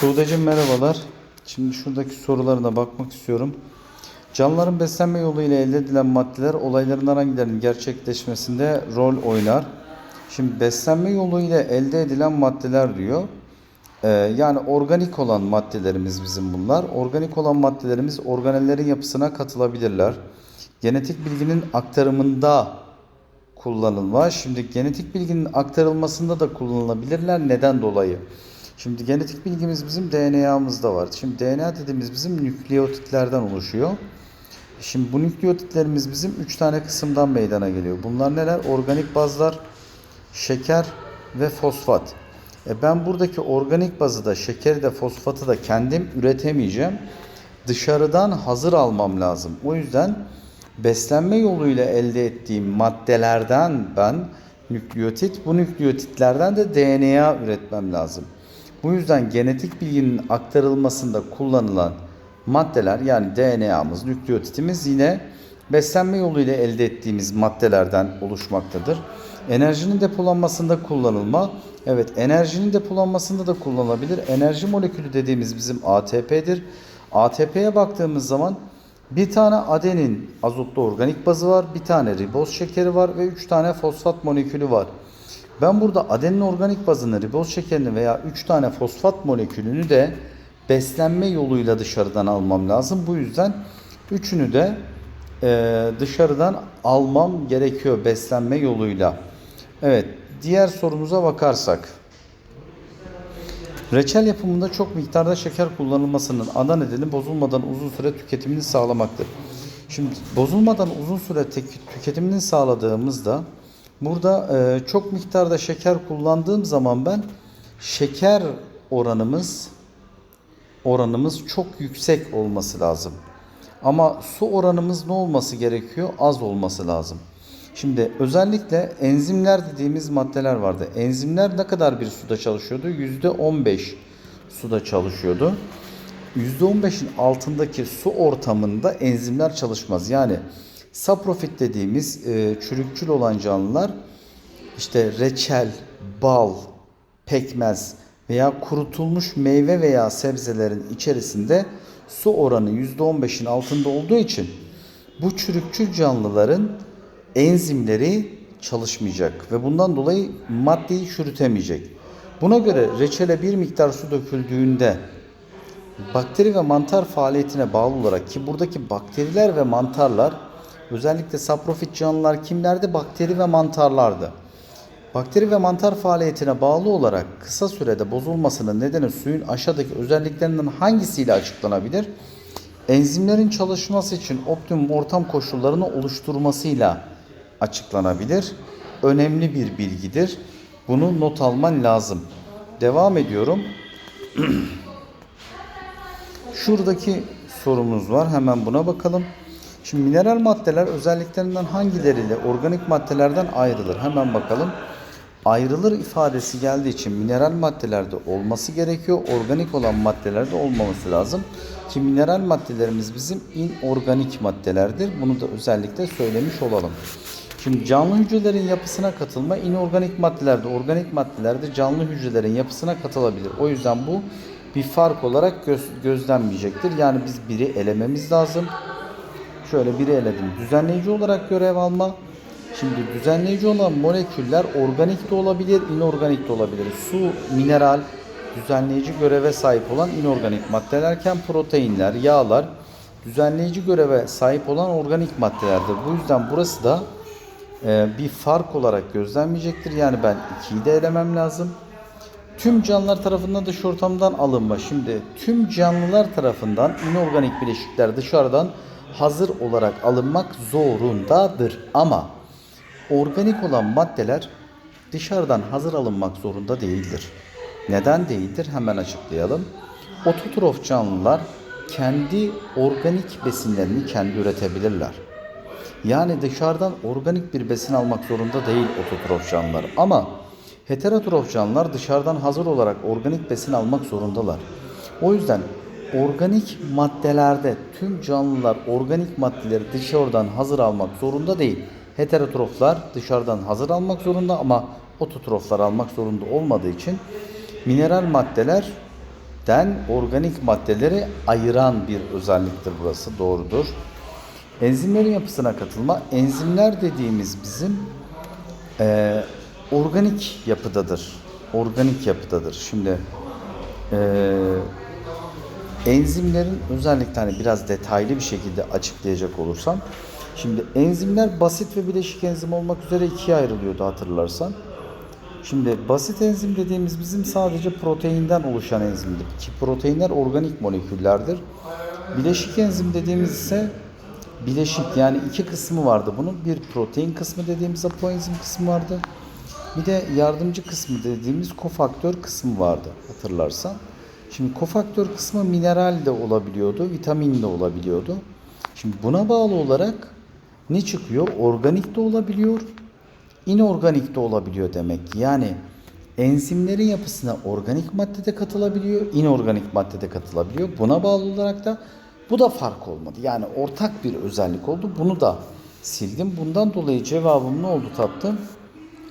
Tuğdeciğim merhabalar. Şimdi şuradaki sorularına bakmak istiyorum. Canlıların beslenme yoluyla elde edilen maddeler olayların hangilerinin gerçekleşmesinde rol oynar? Şimdi beslenme yoluyla elde edilen maddeler diyor. Ee, yani organik olan maddelerimiz bizim bunlar. Organik olan maddelerimiz organellerin yapısına katılabilirler. Genetik bilginin aktarımında kullanılma. Şimdi genetik bilginin aktarılmasında da kullanılabilirler. Neden dolayı? Şimdi genetik bilgimiz bizim DNA'mızda var. Şimdi DNA dediğimiz bizim nükleotitlerden oluşuyor. Şimdi bu nükleotitlerimiz bizim 3 tane kısımdan meydana geliyor. Bunlar neler? Organik bazlar, şeker ve fosfat. E ben buradaki organik bazı da şekeri de fosfatı da kendim üretemeyeceğim. Dışarıdan hazır almam lazım. O yüzden beslenme yoluyla elde ettiğim maddelerden ben nükleotit, bu nükleotitlerden de DNA üretmem lazım. Bu yüzden genetik bilginin aktarılmasında kullanılan maddeler yani DNA'mız, nükleotitimiz yine beslenme yoluyla elde ettiğimiz maddelerden oluşmaktadır. Enerjinin depolanmasında kullanılma, evet enerjinin depolanmasında da kullanılabilir. Enerji molekülü dediğimiz bizim ATP'dir. ATP'ye baktığımız zaman bir tane adenin azotlu organik bazı var, bir tane riboz şekeri var ve 3 tane fosfat molekülü var. Ben burada adenin organik bazını, riboz şekerini veya 3 tane fosfat molekülünü de beslenme yoluyla dışarıdan almam lazım. Bu yüzden üçünü de e, dışarıdan almam gerekiyor beslenme yoluyla. Evet, diğer sorumuza bakarsak. Reçel yapımında çok miktarda şeker kullanılmasının ana nedeni bozulmadan uzun süre tüketimini sağlamaktır. Şimdi bozulmadan uzun süre tüketimini sağladığımızda burada e, çok miktarda şeker kullandığım zaman ben şeker oranımız oranımız çok yüksek olması lazım. Ama su oranımız ne olması gerekiyor? Az olması lazım. Şimdi özellikle enzimler dediğimiz maddeler vardı. Enzimler ne kadar bir suda çalışıyordu? %15 suda çalışıyordu. %15'in altındaki su ortamında enzimler çalışmaz. Yani saprofit dediğimiz e, çürükçül olan canlılar işte reçel, bal, pekmez veya kurutulmuş meyve veya sebzelerin içerisinde su oranı %15'in altında olduğu için bu çürükçül canlıların enzimleri çalışmayacak ve bundan dolayı maddeyi çürütemeyecek. Buna göre reçele bir miktar su döküldüğünde bakteri ve mantar faaliyetine bağlı olarak ki buradaki bakteriler ve mantarlar özellikle saprofit canlılar kimlerdi? Bakteri ve mantarlardı. Bakteri ve mantar faaliyetine bağlı olarak kısa sürede bozulmasının nedeni suyun aşağıdaki özelliklerinden hangisiyle açıklanabilir? Enzimlerin çalışması için optimum ortam koşullarını oluşturmasıyla açıklanabilir. Önemli bir bilgidir. Bunu not alman lazım. Devam ediyorum. Şuradaki sorumuz var. Hemen buna bakalım. Şimdi mineral maddeler özelliklerinden hangileriyle organik maddelerden ayrılır? Hemen bakalım. Ayrılır ifadesi geldiği için mineral maddelerde olması gerekiyor. Organik olan maddelerde olmaması lazım. Ki mineral maddelerimiz bizim inorganik maddelerdir. Bunu da özellikle söylemiş olalım. Şimdi canlı hücrelerin yapısına katılma inorganik maddelerde, organik maddelerde canlı hücrelerin yapısına katılabilir. O yüzden bu bir fark olarak göz, gözlenmeyecektir. Yani biz biri elememiz lazım. Şöyle biri eledim. Düzenleyici olarak görev alma. Şimdi düzenleyici olan moleküller organik de olabilir, inorganik de olabilir. Su, mineral, düzenleyici göreve sahip olan inorganik maddelerken proteinler, yağlar düzenleyici göreve sahip olan organik maddelerdir. Bu yüzden burası da e, bir fark olarak gözlenmeyecektir. Yani ben 2'yi de elemem lazım. Tüm canlılar tarafından dış ortamdan alınma. Şimdi tüm canlılar tarafından inorganik bileşikler dışarıdan hazır olarak alınmak zorundadır. Ama organik olan maddeler dışarıdan hazır alınmak zorunda değildir. Neden değildir? Hemen açıklayalım. Ototrof canlılar kendi organik besinlerini kendi üretebilirler. Yani dışarıdan organik bir besin almak zorunda değil ototrof canlılar. Ama heterotrof canlılar dışarıdan hazır olarak organik besin almak zorundalar. O yüzden organik maddelerde tüm canlılar organik maddeleri dışarıdan hazır almak zorunda değil. Heterotroflar dışarıdan hazır almak zorunda ama ototroflar almak zorunda olmadığı için mineral maddeler den organik maddeleri ayıran bir özelliktir burası. Doğrudur. Enzimlerin yapısına katılma. Enzimler dediğimiz bizim eee, organik yapıdadır. Organik yapıdadır. Şimdi eee, enzimlerin özellikle hani biraz detaylı bir şekilde açıklayacak olursam. Şimdi enzimler basit ve bileşik enzim olmak üzere ikiye ayrılıyordu hatırlarsan. Şimdi basit enzim dediğimiz bizim sadece proteinden oluşan enzimdir. Ki proteinler organik moleküllerdir. Bileşik enzim dediğimiz ise bileşik yani iki kısmı vardı bunun. Bir protein kısmı dediğimiz apoenzim kısmı vardı. Bir de yardımcı kısmı dediğimiz kofaktör kısmı vardı hatırlarsan. Şimdi kofaktör kısmı mineral de olabiliyordu, vitamin de olabiliyordu. Şimdi buna bağlı olarak ne çıkıyor? Organik de olabiliyor, inorganik de olabiliyor demek. Yani enzimlerin yapısına organik madde de katılabiliyor, inorganik madde de katılabiliyor. Buna bağlı olarak da bu da fark olmadı. Yani ortak bir özellik oldu. Bunu da sildim. Bundan dolayı cevabım ne oldu tatlım?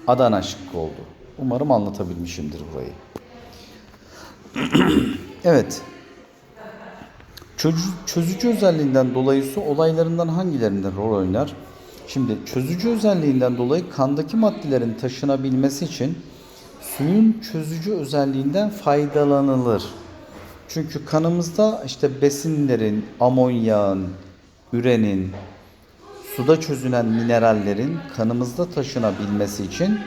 Adana şıkkı oldu. Umarım anlatabilmişimdir burayı. Evet. Çözü- çözücü özelliğinden dolayı su olaylarından hangilerinde rol oynar? Şimdi çözücü özelliğinden dolayı kandaki maddelerin taşınabilmesi için suyun çözücü özelliğinden faydalanılır. Çünkü kanımızda işte besinlerin, amonyağın, ürenin, suda çözünen minerallerin kanımızda taşınabilmesi için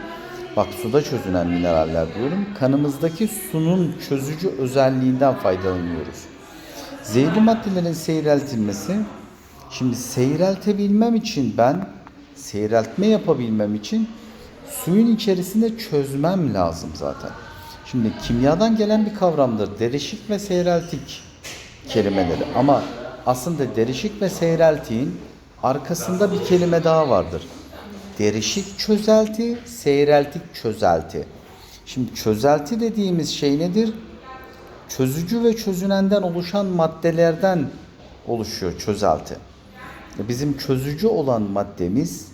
bak suda çözünen mineraller diyorum. Kanımızdaki sunun çözücü özelliğinden faydalanıyoruz. Zehirli maddelerin seyreltilmesi şimdi seyreltebilmem için ben seyreltme yapabilmem için suyun içerisinde çözmem lazım zaten. Şimdi kimyadan gelen bir kavramdır. Derişik ve seyreltik kelimeleri. Ama aslında derişik ve seyreltiğin arkasında bir kelime daha vardır. Derişik çözelti, seyreltik çözelti. Şimdi çözelti dediğimiz şey nedir? Çözücü ve çözünenden oluşan maddelerden oluşuyor çözelti. Bizim çözücü olan maddemiz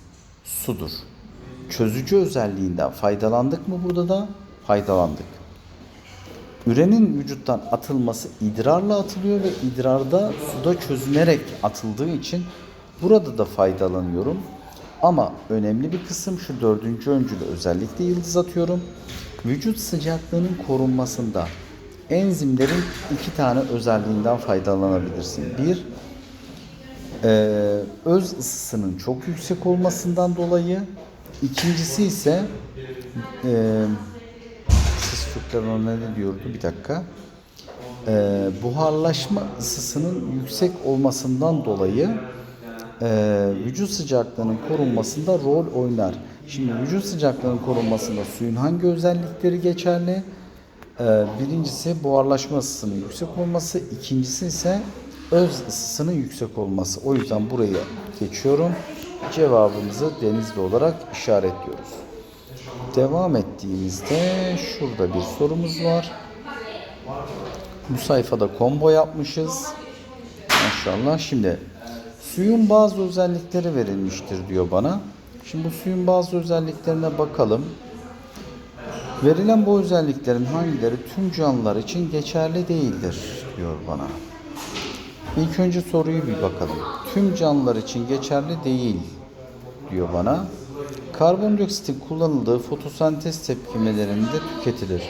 sudur. Çözücü özelliğinden faydalandık mı burada da? Faydalandık. Ürenin vücuttan atılması idrarla atılıyor ve idrarda suda çözünerek atıldığı için burada da faydalanıyorum. Ama önemli bir kısım şu dördüncü öncülü özellikle yıldız atıyorum. Vücut sıcaklığının korunmasında enzimlerin iki tane özelliğinden faydalanabilirsin. Bir, e, öz ısısının çok yüksek olmasından dolayı. İkincisi ise e, siz Türkler ona ne diyordu? Bir dakika. E, buharlaşma ısısının yüksek olmasından dolayı e, vücut sıcaklığının korunmasında rol oynar. Şimdi vücut sıcaklığının korunmasında suyun hangi özellikleri geçerli? E, birincisi buharlaşma ısısının yüksek olması, ikincisi ise öz ısısının yüksek olması. O yüzden burayı geçiyorum. Cevabımızı denizli olarak işaretliyoruz. Devam ettiğimizde şurada bir sorumuz var. Bu sayfada combo yapmışız. Maşallah. Şimdi suyun bazı özellikleri verilmiştir diyor bana. Şimdi bu suyun bazı özelliklerine bakalım. Verilen bu özelliklerin hangileri tüm canlılar için geçerli değildir diyor bana. İlk önce soruyu bir bakalım. Tüm canlılar için geçerli değil diyor bana. Karbondioksitin kullanıldığı fotosentez tepkimelerinde tüketilir.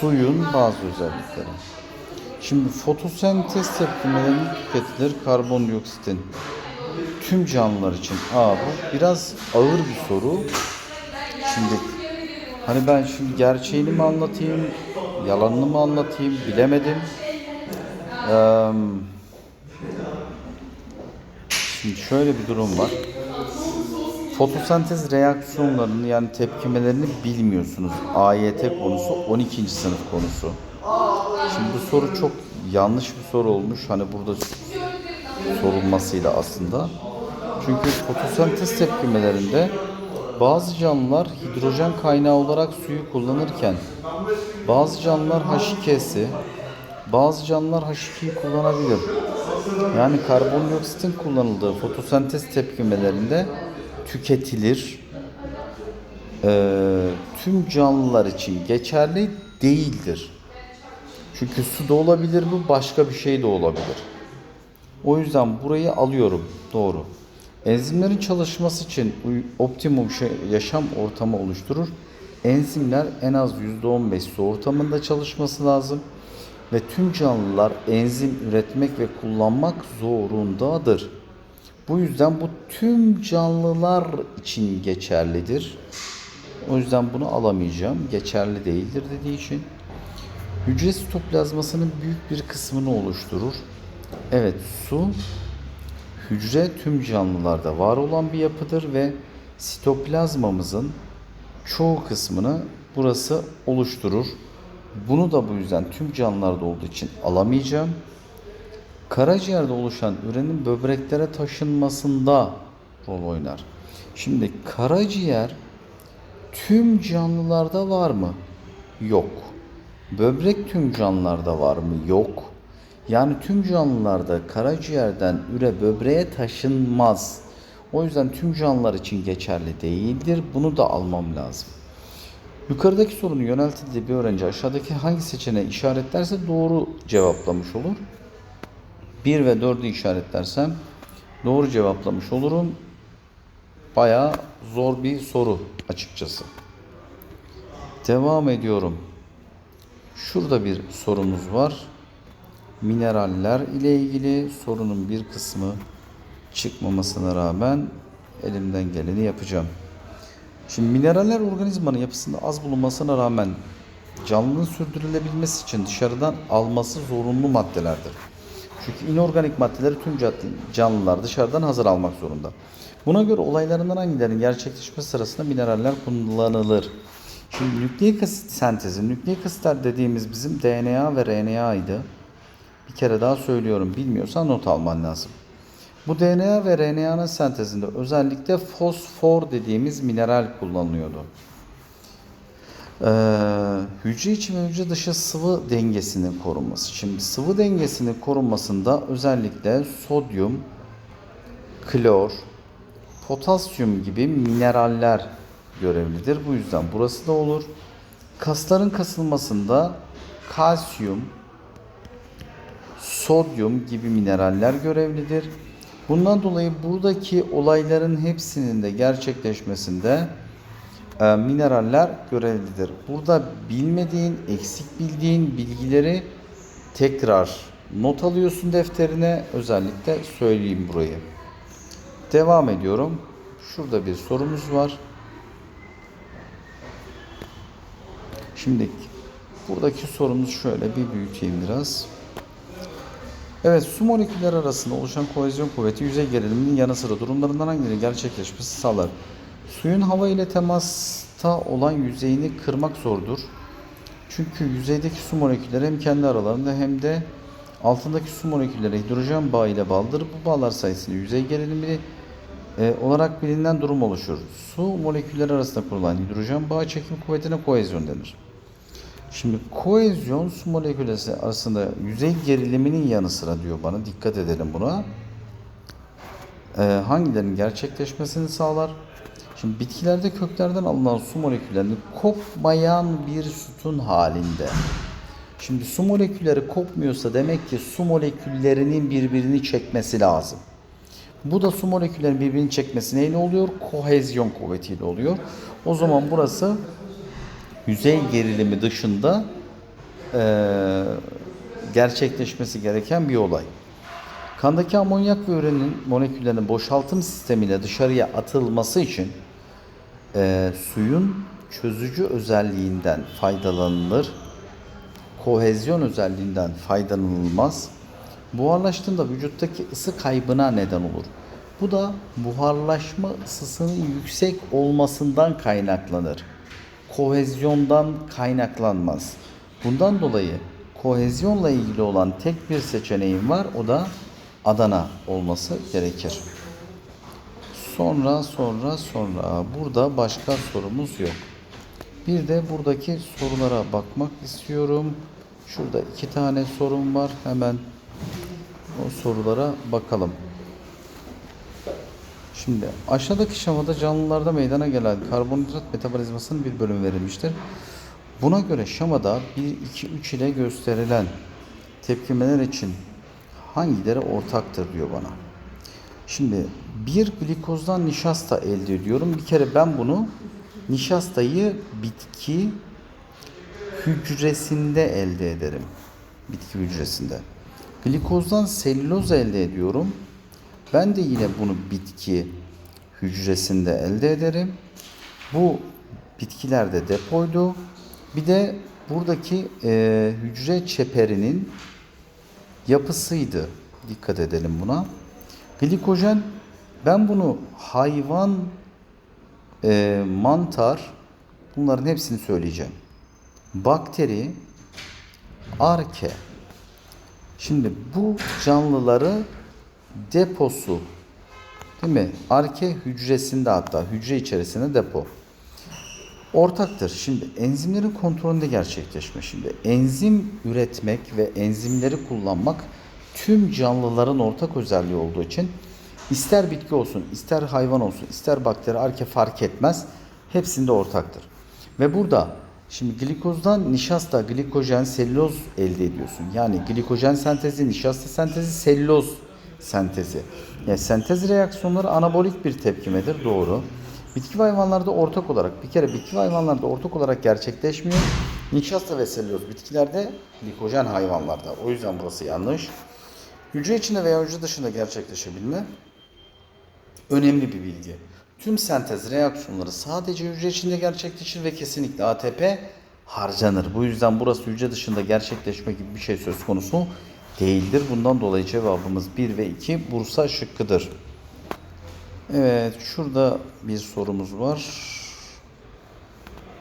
Suyun bazı özellikleri. Şimdi fotosentez tepkimelerinde tüketilir karbondioksitin. Tüm canlılar için. Aa bu biraz ağır bir soru. Şimdi hani ben şimdi gerçeğini mi anlatayım, yalanını mı anlatayım bilemedim. Eee, şimdi şöyle bir durum var. Fotosentez reaksiyonlarını yani tepkimelerini bilmiyorsunuz. AYT konusu 12. sınıf konusu. Şimdi bu soru çok yanlış bir soru olmuş. Hani burada sorulmasıyla aslında. Çünkü fotosentez tepkimelerinde bazı canlılar hidrojen kaynağı olarak suyu kullanırken bazı canlılar H2S'i, bazı canlılar H2'yi kullanabilir. Yani karbondioksitin kullanıldığı fotosentez tepkimelerinde tüketilir. Ee, tüm canlılar için geçerli değildir. Çünkü su da olabilir bu, başka bir şey de olabilir. O yüzden burayı alıyorum. Doğru. Enzimlerin çalışması için optimum şey- yaşam ortamı oluşturur. Enzimler en az %15 su ortamında çalışması lazım ve tüm canlılar enzim üretmek ve kullanmak zorundadır. Bu yüzden bu tüm canlılar için geçerlidir. O yüzden bunu alamayacağım. Geçerli değildir dediği için. Hücre sitoplazmasının büyük bir kısmını oluşturur. Evet, su hücre tüm canlılarda var olan bir yapıdır ve sitoplazmamızın çoğu kısmını burası oluşturur. Bunu da bu yüzden tüm canlılarda olduğu için alamayacağım. Karaciğerde oluşan ürenin böbreklere taşınmasında rol oynar. Şimdi karaciğer tüm canlılarda var mı? Yok. Böbrek tüm canlılarda var mı? Yok. Yani tüm canlılarda karaciğerden üre böbreğe taşınmaz. O yüzden tüm canlılar için geçerli değildir. Bunu da almam lazım. Yukarıdaki sorunu yöneltildiği bir öğrenci aşağıdaki hangi seçeneği işaretlerse doğru cevaplamış olur. 1 ve 4'ü işaretlersem doğru cevaplamış olurum. Bayağı zor bir soru açıkçası. Devam ediyorum. Şurada bir sorumuz var. Mineraller ile ilgili sorunun bir kısmı çıkmamasına rağmen elimden geleni yapacağım. Şimdi mineraller organizmanın yapısında az bulunmasına rağmen canlının sürdürülebilmesi için dışarıdan alması zorunlu maddelerdir. Çünkü inorganik maddeleri tüm canlılar dışarıdan hazır almak zorunda. Buna göre olaylarından hangilerinin gerçekleşmesi sırasında mineraller kullanılır. Şimdi nükleik asit sentezi, nükleik asitler dediğimiz bizim DNA ve RNA'ydı. Bir kere daha söylüyorum, bilmiyorsan not alman lazım. Bu DNA ve RNA'nın sentezinde özellikle fosfor dediğimiz mineral kullanılıyordu. Ee, hücre içi ve hücre dışı sıvı dengesinin korunması. Şimdi sıvı dengesinin korunmasında özellikle sodyum, klor, potasyum gibi mineraller görevlidir. Bu yüzden burası da olur. Kasların kasılmasında kalsiyum, sodyum gibi mineraller görevlidir. Bundan dolayı buradaki olayların hepsinin de gerçekleşmesinde e, mineraller görevlidir. Burada bilmediğin, eksik bildiğin bilgileri tekrar not alıyorsun defterine. Özellikle söyleyeyim burayı. Devam ediyorum. Şurada bir sorumuz var. Şimdi buradaki sorumuz şöyle bir büyüteyim biraz. Evet, su molekülleri arasında oluşan kohezyon kuvveti yüzey geriliminin yanı sıra durumlarından hangileri gerçekleşmesi sağlar? Suyun hava ile temasta olan yüzeyini kırmak zordur. Çünkü yüzeydeki su molekülleri hem kendi aralarında hem de altındaki su molekülleri hidrojen bağı ile bağlıdır. Bu bağlar sayesinde yüzey gerilimi e, olarak bilinen durum oluşur. Su molekülleri arasında kurulan hidrojen bağı çekim kuvvetine kohezyon denir. Şimdi kohezyon su molekülleri arasında yüzey geriliminin yanı sıra diyor bana. Dikkat edelim buna. Ee, hangilerinin gerçekleşmesini sağlar? Şimdi bitkilerde köklerden alınan su moleküllerinin kopmayan bir sütun halinde. Şimdi su molekülleri kopmuyorsa demek ki su moleküllerinin birbirini çekmesi lazım. Bu da su moleküllerinin birbirini çekmesi neyle oluyor? Kohezyon kuvvetiyle oluyor. O zaman burası yüzey gerilimi dışında eee, gerçekleşmesi gereken bir olay. Kandaki amonyak ve ürenin moleküllerinin boşaltım sistemiyle dışarıya atılması için eee, suyun çözücü özelliğinden faydalanılır. Kohezyon özelliğinden faydalanılmaz. Buharlaştığında vücuttaki ısı kaybına neden olur. Bu da buharlaşma ısısının yüksek olmasından kaynaklanır kohezyondan kaynaklanmaz. Bundan dolayı kohezyonla ilgili olan tek bir seçeneğim var. O da Adana olması gerekir. Sonra sonra sonra burada başka sorumuz yok. Bir de buradaki sorulara bakmak istiyorum. Şurada iki tane sorum var. Hemen o sorulara bakalım. Şimdi aşağıdaki şemada canlılarda meydana gelen karbonhidrat metabolizmasının bir bölümü verilmiştir. Buna göre şemada 1, 2, 3 ile gösterilen tepkimeler için hangileri ortaktır diyor bana. Şimdi bir glikozdan nişasta elde ediyorum. Bir kere ben bunu nişastayı bitki hücresinde elde ederim. Bitki hücresinde. Glikozdan selüloz elde ediyorum. Ben de yine bunu bitki hücresinde elde ederim. Bu bitkilerde depoydu. Bir de buradaki e, hücre çeperinin yapısıydı. Dikkat edelim buna. Glikojen ben bunu hayvan, e, mantar bunların hepsini söyleyeceğim. Bakteri, arke. Şimdi bu canlıları deposu değil mi? Arke hücresinde hatta hücre içerisinde depo. Ortaktır. Şimdi enzimlerin kontrolünde gerçekleşme şimdi. Enzim üretmek ve enzimleri kullanmak tüm canlıların ortak özelliği olduğu için ister bitki olsun, ister hayvan olsun, ister bakteri, arke fark etmez. Hepsinde ortaktır. Ve burada şimdi glikozdan nişasta, glikojen, selüloz elde ediyorsun. Yani glikojen sentezi, nişasta sentezi, selüloz sentezi. Yani sentez reaksiyonları anabolik bir tepkimedir. Doğru. Bitki ve hayvanlarda ortak olarak bir kere bitki ve hayvanlarda ortak olarak gerçekleşmiyor. Nişasta ve selüloz bitkilerde, glikojen hayvanlarda. O yüzden burası yanlış. Hücre içinde veya hücre dışında gerçekleşebilme önemli bir bilgi. Tüm sentez reaksiyonları sadece hücre içinde gerçekleşir ve kesinlikle ATP harcanır. Bu yüzden burası hücre dışında gerçekleşme gibi bir şey söz konusu değildir. Bundan dolayı cevabımız 1 ve 2 Bursa şıkkıdır. Evet, şurada bir sorumuz var.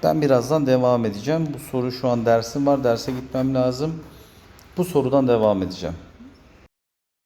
Ben birazdan devam edeceğim. Bu soru şu an dersim var. Derse gitmem lazım. Bu sorudan devam edeceğim.